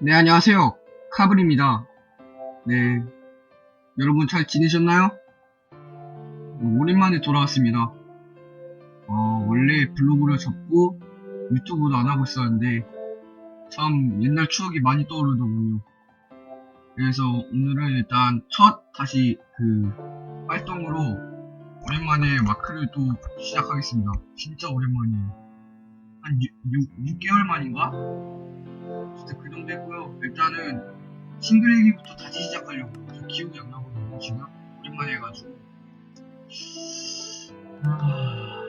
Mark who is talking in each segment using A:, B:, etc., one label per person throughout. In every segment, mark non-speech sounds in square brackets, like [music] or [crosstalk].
A: 네, 안녕하세요. 카블입니다. 네. 여러분 잘 지내셨나요? 어, 오랜만에 돌아왔습니다. 어, 원래 블로그를 접고 유튜브도 안 하고 있었는데, 참 옛날 추억이 많이 떠오르더군요. 그래서 오늘은 일단 첫 다시 그 활동으로 오랜만에 마크를 또 시작하겠습니다. 진짜 오랜만이에요. 한 6, 개월 만인가? 진짜 그 정도 했고요. 일단은 싱글 얘기부터 다시 시작하려고. 저 기억이 안 나거든요, 지금. 오랜만에 해가지고. 아,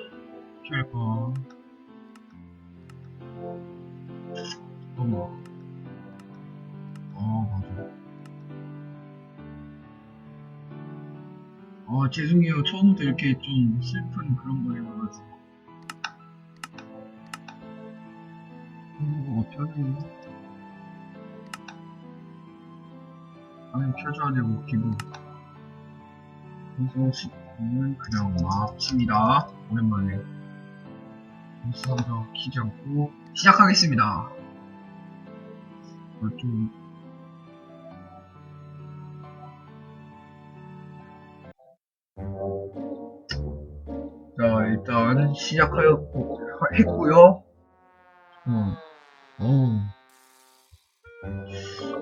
A: 어떻게 할까? 잠깐만. 아, 맞아. 아, 죄송해요. 처음부터 이렇게 좀 슬픈 그런 거 해봐가지고. 한국어가 편해. 화면 켜줘야 되고, 기분. 그래서 시간은 그냥 막 칩니다. 오랜만에. 벌써부터 키지 않고, 시작하겠습니다. 어, 좀, 자, 일단 시작하였고, 했고요. 음. 음.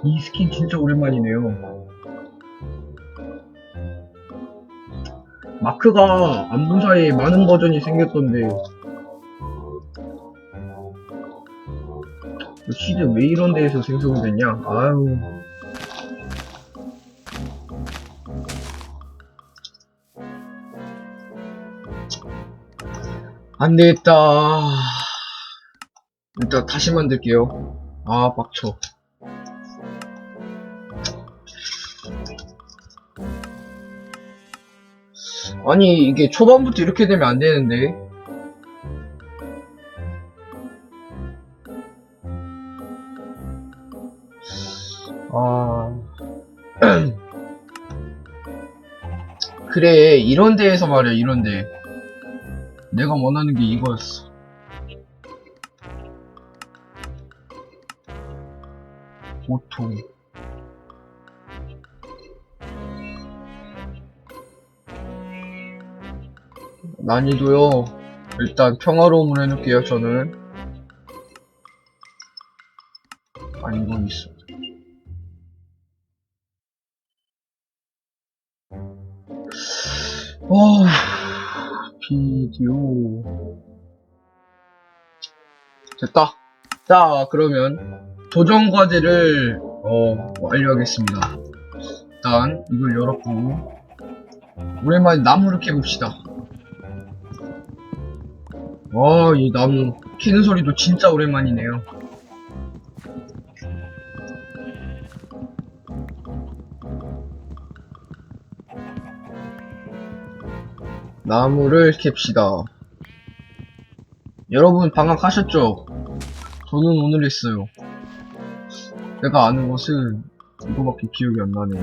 A: 이 스킨 진짜 오랜만이네요. 마크가 안본 사이에 많은 버전이 생겼던데. 그 시드 왜 이런 데에서 생성이 됐냐? 아유. 안 되겠다. 일단 다시 만들게요. 아 빡쳐 아니 이게 초반부터 이렇게 되면 안 되는데. 아. [clears throat] 그래 이런 데에서 말이야 이런 데. 내가 원하는 게 이거였어. 보통 난이도요. 일단 평화로움을 해놓을게요 저는. 아닌 건 있어. 와 비디오. 됐다. 자 그러면 도전 과제를 어 완료하겠습니다. 일단 이걸 열었고 오랜만에 나무를 캐봅시다 와, 이 나무 키는 소리도 진짜 오랜만이네요. 나무를 캡시다. 여러분 방학하셨죠? 저는 오늘 했어요. 내가 아는 것은 이거밖에 기억이 안 나네.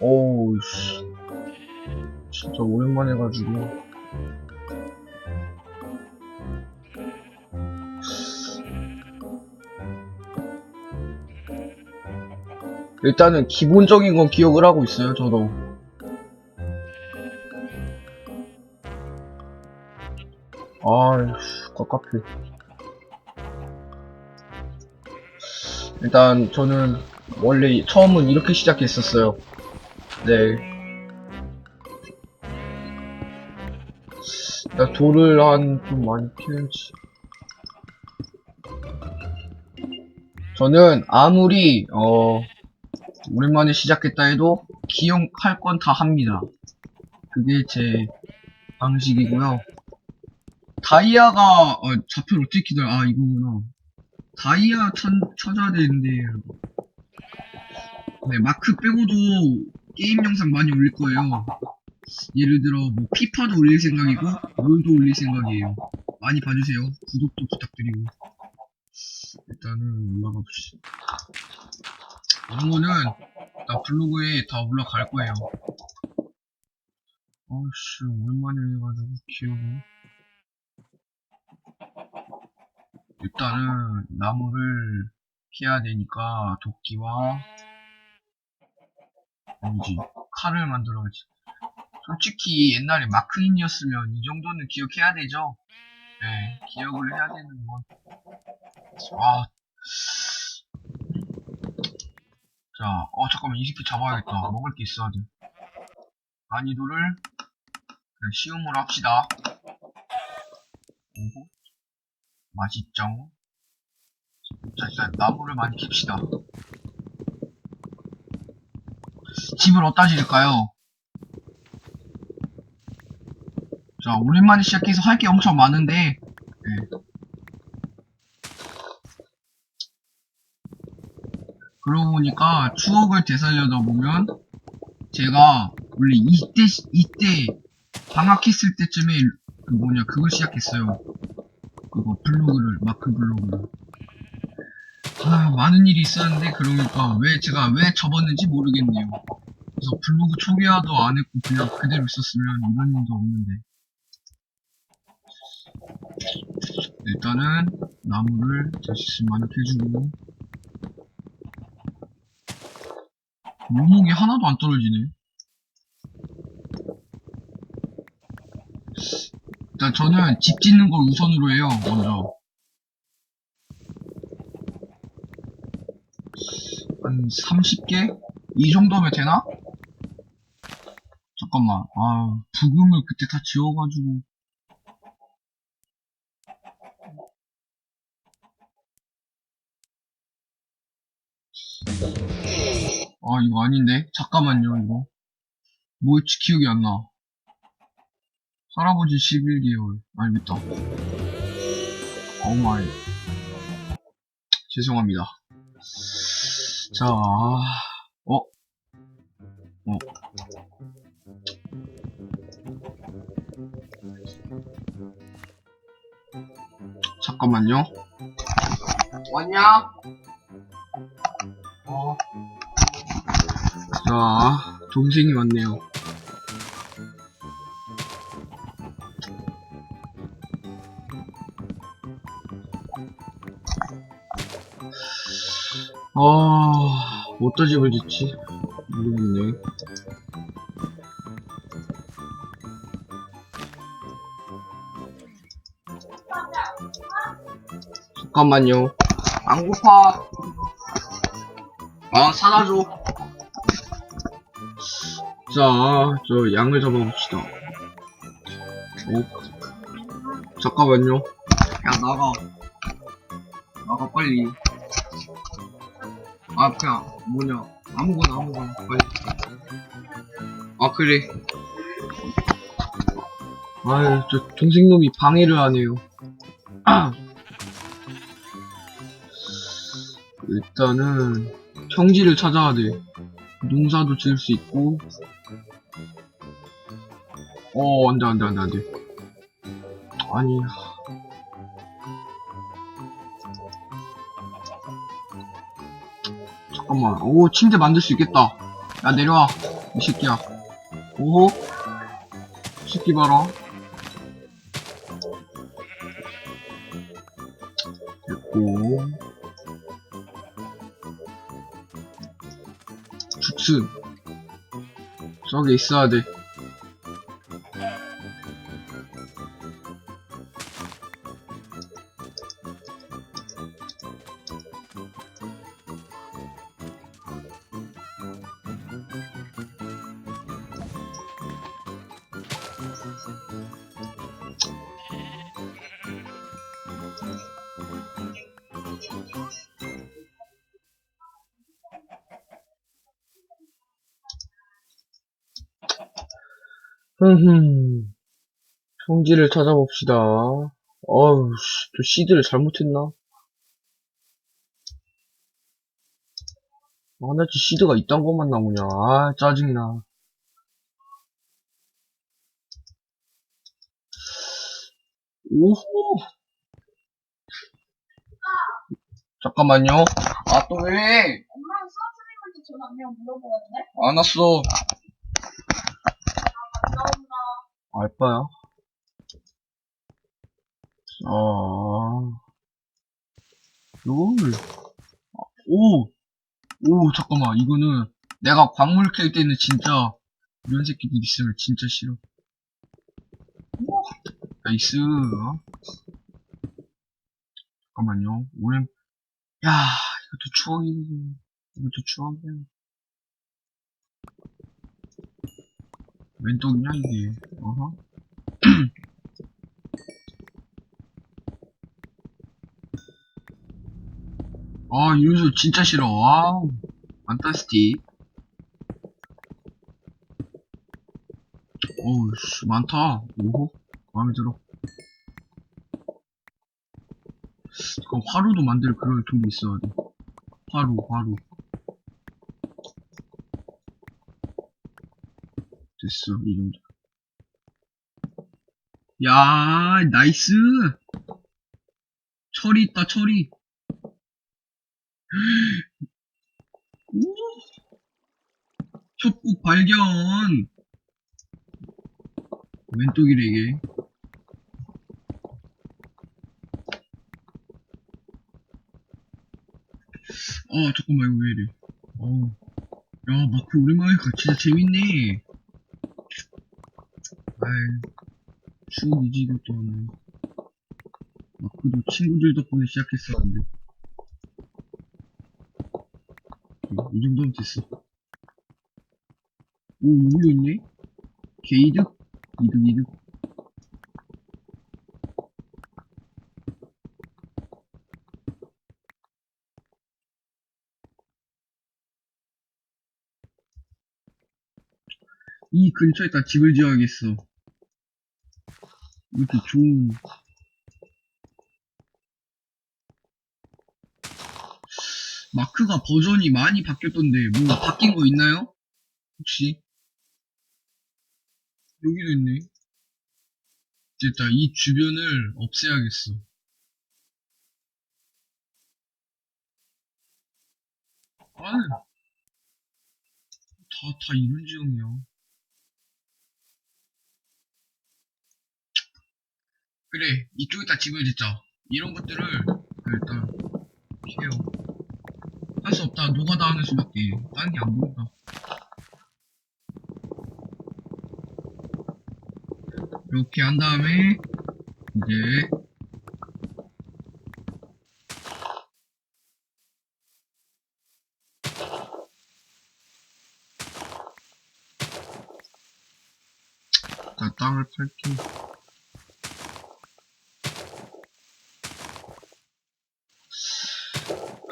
A: 오우, 씨. 진짜 오랜만에 해가지고. 일단은 기본적인 건 기억을 하고 있어요, 저도. 아휴, 깝깝해. 일단 저는 원래 처음은 이렇게 시작했었어요. 네. 나 돌을 한 좀 많이 캐야지. 저는 아무리 어 오랜만에 시작했다 해도 기억할 건 다 합니다. 그게 제 방식이고요. 다이아가 어, 좌표를 어떻게 기다려? 아 이거구나. 다이아 찾, 찾아야 되는데 네 마크 빼고도 게임 영상 많이 올릴 거예요. 예를 들어 뭐 피파도 올릴 생각이고 롤도 올릴 생각이에요. 많이 봐주세요. 구독도 부탁드리고 일단은 올라가 봅시다. 이런 거는 나 블로그에 다 올라갈 거예요. 아씨 오랜만에 해가지고 기억이 일단은 나무를 캐야 되니까 도끼와 뭐지 칼을 만들어야지. 솔직히 옛날에 마크인이었으면 이 정도는 기억해야 되죠. 네, 기억을 해야 되는 건. 아. 자, 어, 잠깐만, 이 새끼 잡아야겠다. [laughs] 먹을 게 있어야 돼. 난이도를 그냥 쉬움으로 합시다. 오호. 맛있죠? 자, 일단 나무를 많이 캡시다. 집을 어디다 지을까요? 자, 오랜만에 시작해서 할 게 엄청 많은데, 네. 그러고 보니까 추억을 되살려다 보면, 제가 원래 이때, 이때, 방학했을 때쯤에, 그 뭐냐, 그걸 시작했어요. 그거, 블로그를, 마크 블로그를. 아, 많은 일이 있었는데, 그러니까, 왜, 제가 왜 접었는지 모르겠네요. 그래서 블로그 초기화도 안 했고, 그냥 그대로 있었으면 이런 일도 없는데. 일단은 나무를 다시 캐주고 묘목이 하나도 안 떨어지네 일단 저는 집 짓는 걸 우선으로 해요 먼저 한 30개? 이 정도면 되나? 잠깐만 아 부금을 그때 다 지워가지고 아, 이거 아닌데? 잠깐만요, 이거. 뭐였지, 기억이 안 나. 할아버지 11개월. 알겠다. 어마이. 죄송합니다. 자, 어? 어. 잠깐만요. 왔냐? 어. 자, 동생이 왔네요. 아, 어디다 집을 짓지? 모르겠네. 잠깐만요. 안 고파. 아, 사다 줘. 자, 저 양을 잡아봅시다. 어? 잠깐만요. 야, 나가. 나가, 빨리. 아, 그냥, 뭐냐. 아무거나, 아무거나, 빨리. 아, 그래. 아유, 저 동생놈이 방해를 하네요. [clears throat] 일단은, 평지를 찾아야 돼. 농사도 지을 수 있고, 어, 안 돼, 안 돼, 안 돼, 안 돼. 아니, 하. 잠깐만. 오, 침대 만들 수 있겠다. 야, 내려와. 이 새끼야. 오호. 이 새끼 봐라. 됐고. 죽순. 저기 있어야 돼. 흠흠. 평지를 찾아봅시다. 어우, 씨, 또 시드를 잘못했나? 아, 나 진짜 시드가 이딴 것만 나오냐. 아, 짜증나. 오호! 잠깐만요. 아, 또 왜?
B: 엄마는 수학 선생님한테 전화 그냥 물어보는데?
A: 안 왔어.
B: 나온다.
A: 알바야? 아, 롤. 아, 오! 오, 잠깐만. 이거는 내가 광물 캘 때는 진짜 이런 새끼들 있으면 진짜 싫어. 오, 나이스. 잠깐만요. 오랜, 야, 이것도 추억이, 이것도 추억이야. 웬 떡이냐, 이게. 어허. [clears throat] 아, 이런 소리 진짜 싫어. 와우. 판타스틱. 어우, 씨, 많다. 오호. 마음에 들어. 그럼 화로도 만들 그럴 돈이 있어야 돼. 화로, 화로. 됐어, 이 정도. 야, 나이스! 철이 있다, 철이. 오! 협곡 발견! 왼쪽이래, 이게. 아, 잠깐만, 이거 왜 이래. 어. 야, 마크 오랜만에 가, 진짜 재밌네. 추억이지, 이것도 하네. 마크도 친구들 덕분에 시작했었는데. 이 정도면 됐어. 오, 여기도 있네? 게이득? 이득, 이득. 이 근처에다 집을 지어야겠어. 이렇게 좋은. 마크가 버전이 많이 바뀌었던데, 뭔가 바뀐 거 있나요? 혹시? 여기도 있네. 됐다. 이 주변을 없애야겠어. 아, 다, 다 이런 지형이야. 그래, 이쪽에다 집을 짓자. 이런 것들을 일단 피해요. 할 수 없다. 노가다 하는 수밖에. 다른 게 안 보인다. 이렇게 한 다음에 이제 자, 땅을 팔게.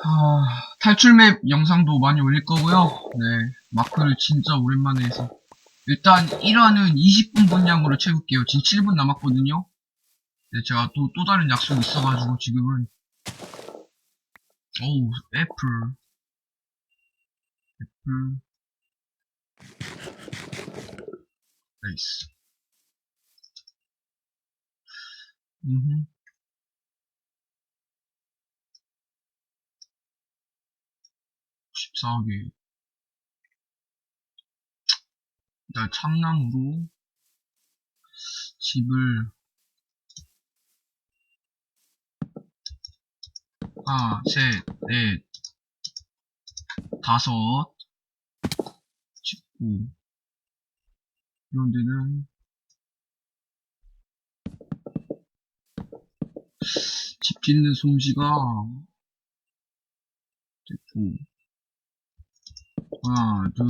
A: 아, 탈출맵 영상도 많이 올릴 거고요. 네, 마크를 진짜 오랜만에 해서. 일단 1화는 20분 분량으로 채울게요. 지금 7분 남았거든요. 네, 제가 또, 또 다른 약속이 있어가지고 지금은. 어우, 애플. 애플. 나이스. 음흠. 십사개 일단 참나무로 집을 하나, 셋, 넷, 다섯 짓고 이런 데는 집 짓는 솜씨가 됐고 하나, 둘,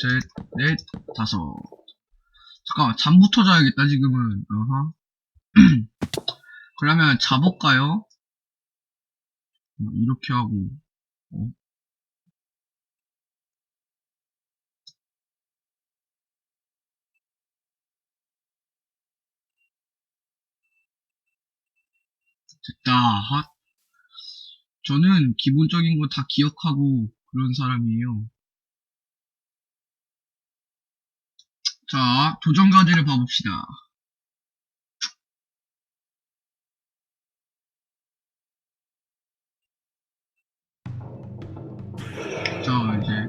A: 셋, 넷, 다섯. 잠깐만, 잠부터 자야겠다, 지금은. 어허. [clears throat] 그러면 자볼까요? 어, 이렇게 하고, 어. 됐다, 핫. 저는 기본적인 거 다 기억하고 그런 사람이에요. 자, 도전 과제를 봐봅시다. 자, 이제.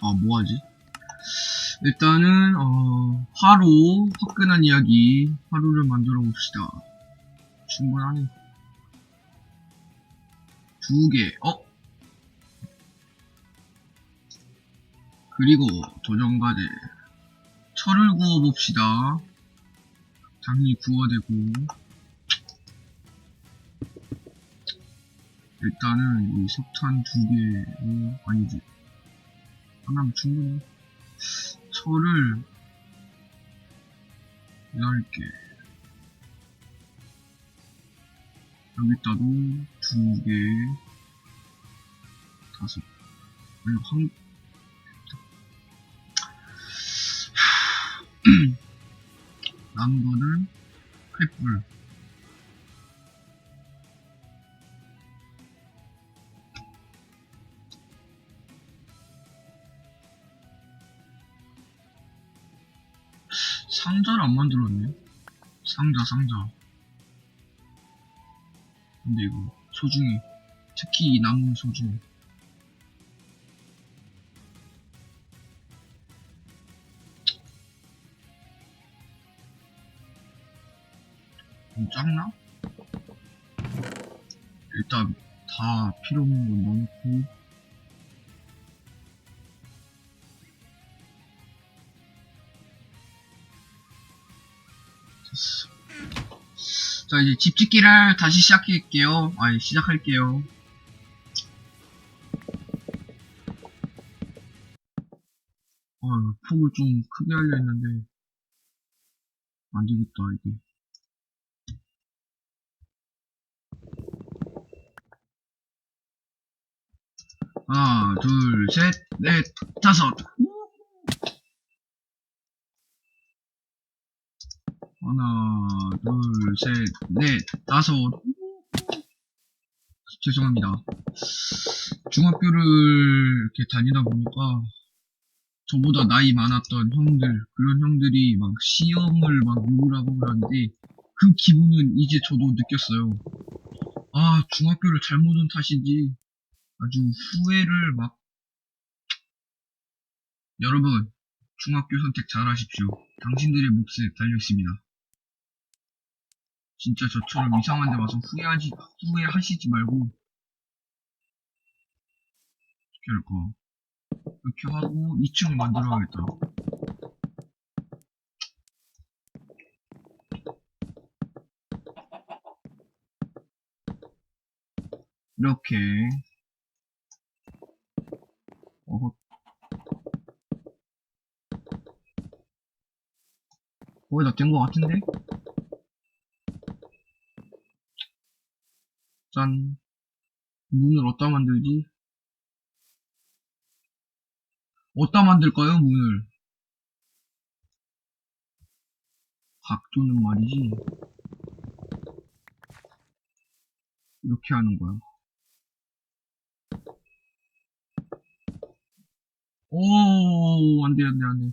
A: 아, 뭐하지? 일단은 어 화로 화끈한 이야기 화로를 만들어 봅시다. 충분하네. 두 개. 어? 그리고 도전과제 철을 구워 봅시다. 당연히 구워야 되고 일단은 이 석탄 두 개, 아니지. 하나면 충분해. 철을 10개. 여기다도 두 개, 다섯. 아니, 한, 남은 거는 횃불. 상자를 안 만들었네. 상자, 상자. 근데 이거 소중해. 특히 이 나무는 소중해. 좀 작나? 일단 다 필요 없는 건 넣고 자 이제 집 짓기를 다시 시작할게요. 아니 시작할게요. 아 폭을 좀 크게 하려 했는데 안 되겠다 이게. 하나, 둘, 셋, 넷, 다섯. 하나, 둘, 셋, 넷, 다섯. 죄송합니다. 중학교를 이렇게 다니다 보니까 저보다 나이 많았던 형들, 그런 형들이 막 시험을 막 하고 그러는데 그 기분은 이제 저도 느꼈어요. 아, 중학교를 잘못 온 탓인지 아주 후회를 막 여러분 중학교 선택 잘 하십시오 당신들의 몫에 달려있습니다 진짜 저처럼 이상한 데 와서 후회하지 후회하시지 말고 어떻게 할까 이렇게 하고 2층을 만들어야겠다 이렇게 어허. 거의 다 된 것 같은데? 짠. 문을 어디다 만들지? 어디다 만들까요, 문을? 각도는 말이지. 이렇게 하는 거야. 오, 안 돼, 안 돼, 안 돼.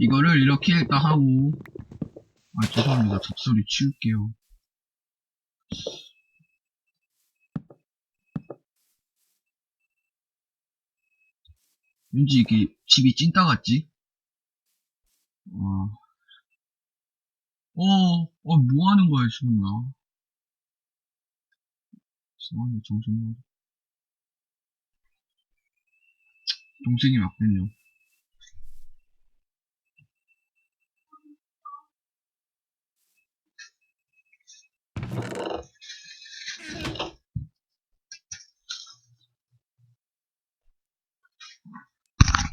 A: 이거를 이렇게 일단 하고, 아, 죄송합니다. 잡소리 치울게요. 왠지 이게 집이 찐따 같지? 어, 어, 어, 뭐 하는 거야, 지금 나. 이상하네, 정신이. 동생이 맞군요.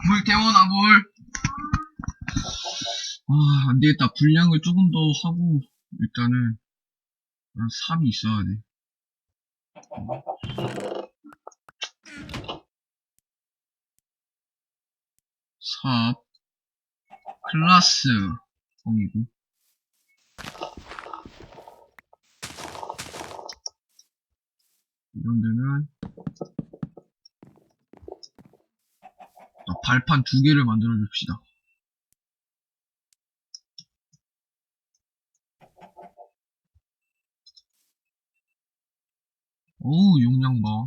A: 물 태워놔, 물! 아, 안 되겠다. 분량을 조금 더 하고, 일단은, 한 3이 있어야 돼. 삽, 클라스, 뻥이고. 이런 데는, 자, 발판 두 개를 만들어 줍시다. 어우, 용량 봐.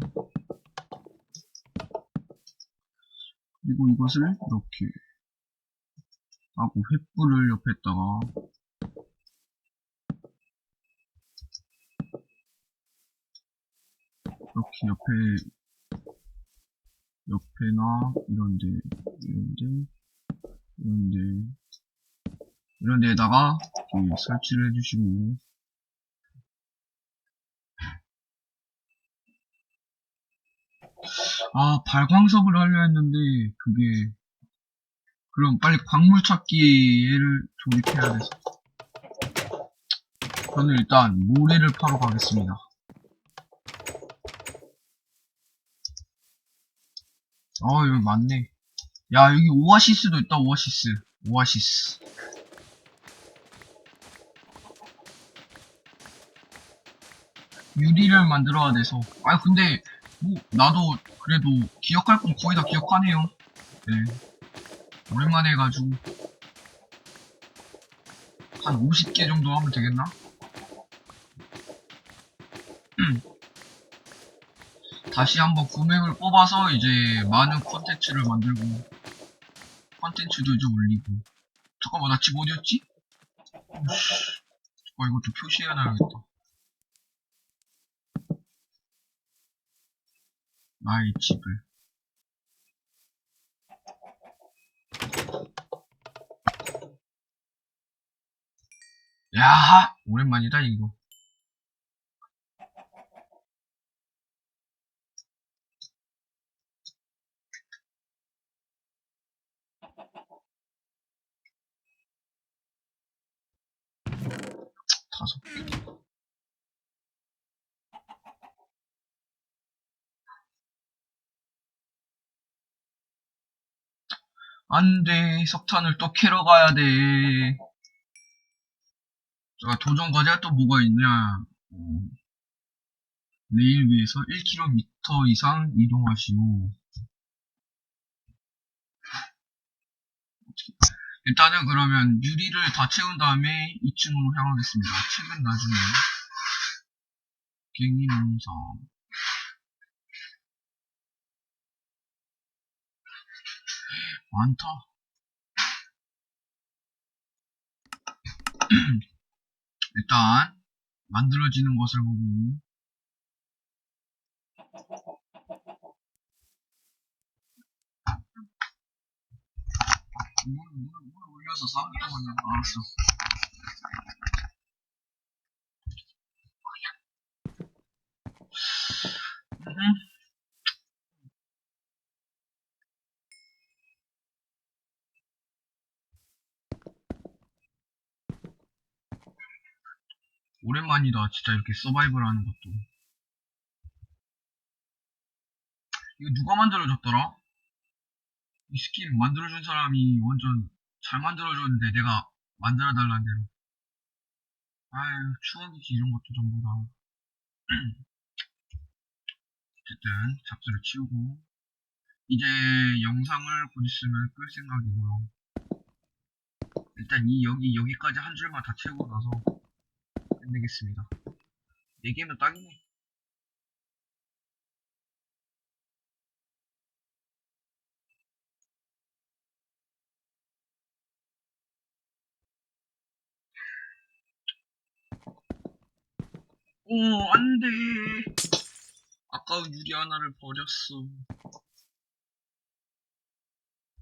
A: 그리고 이것을 이렇게 하고 횃불을 옆에다가 이렇게 옆에 옆에나 이런데 이런데 이런데 이런 데에다가 이렇게 설치를 해주시고. 아 발광석을 하려 했는데 그게 그럼 빨리 광물 찾기를 조립해야 돼서. 저는 일단 모래를 파러 가겠습니다 아 여기 많네. 야 여기 오아시스도 있다 오아시스. 오아시스. 유리를 만들어야 돼서. 아 근데 뭐 나도 그래도 기억할 건 거의 다 기억하네요. 네. 오랜만에 해가지고. 한 50개 정도 하면 되겠나? 다시 한번 구매를 뽑아서 이제 많은 컨텐츠를 만들고 컨텐츠도 이제 올리고 잠깐만 나 집 어디였지? 어이씨. 아 이것도 표시해놔야겠다 나의 집을 야 오랜만이다 이거 안 돼. 석탄을 또 캐러 가야 돼. 자 도전 과제가 또 뭐가 있냐? 어, 레일 위에서 1km 이상 이동하시오. 일단은 그러면 유리를 다 채운 다음에 2층으로 향하겠습니다. 책은 나중에. 갱이 농사 많다 [clears throat] 일단 만들어지는 것을 보고 물, 물, 물 올려서 3분 동안 알았어 음. 오랜만이다. 진짜 이렇게 서바이벌 하는 것도. 이거 누가 만들어줬더라? 이 스킬 만들어준 사람이 완전 잘 만들어줬는데 내가 만들어달라는 대로. 아유 추억이지 이런 것도 전부 다. [clears throat] 어쨌든 잡스를 치우고. 이제 영상을 곧 있으면 끌 생각이고요. 일단 이 여기 여기까지 한 줄만 다 채우고 나서 끝내겠습니다 4개면 딱이네 오, 어, 안 돼. 아까운 유리 하나를 버렸어.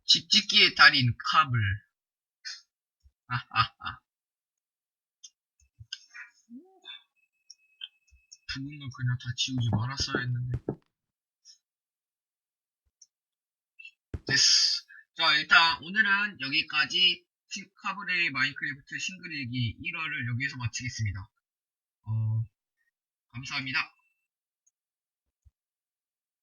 A: 집 짓기의 달인 카블. [laughs] 하하하. 부은 걸 그냥 다 지우지 말았어야 했는데. 됐어. 자, 일단 오늘은 여기까지 신- 카블의 마인크래프트 싱글 일기 1화를 여기에서 마치겠습니다. 어, 감사합니다.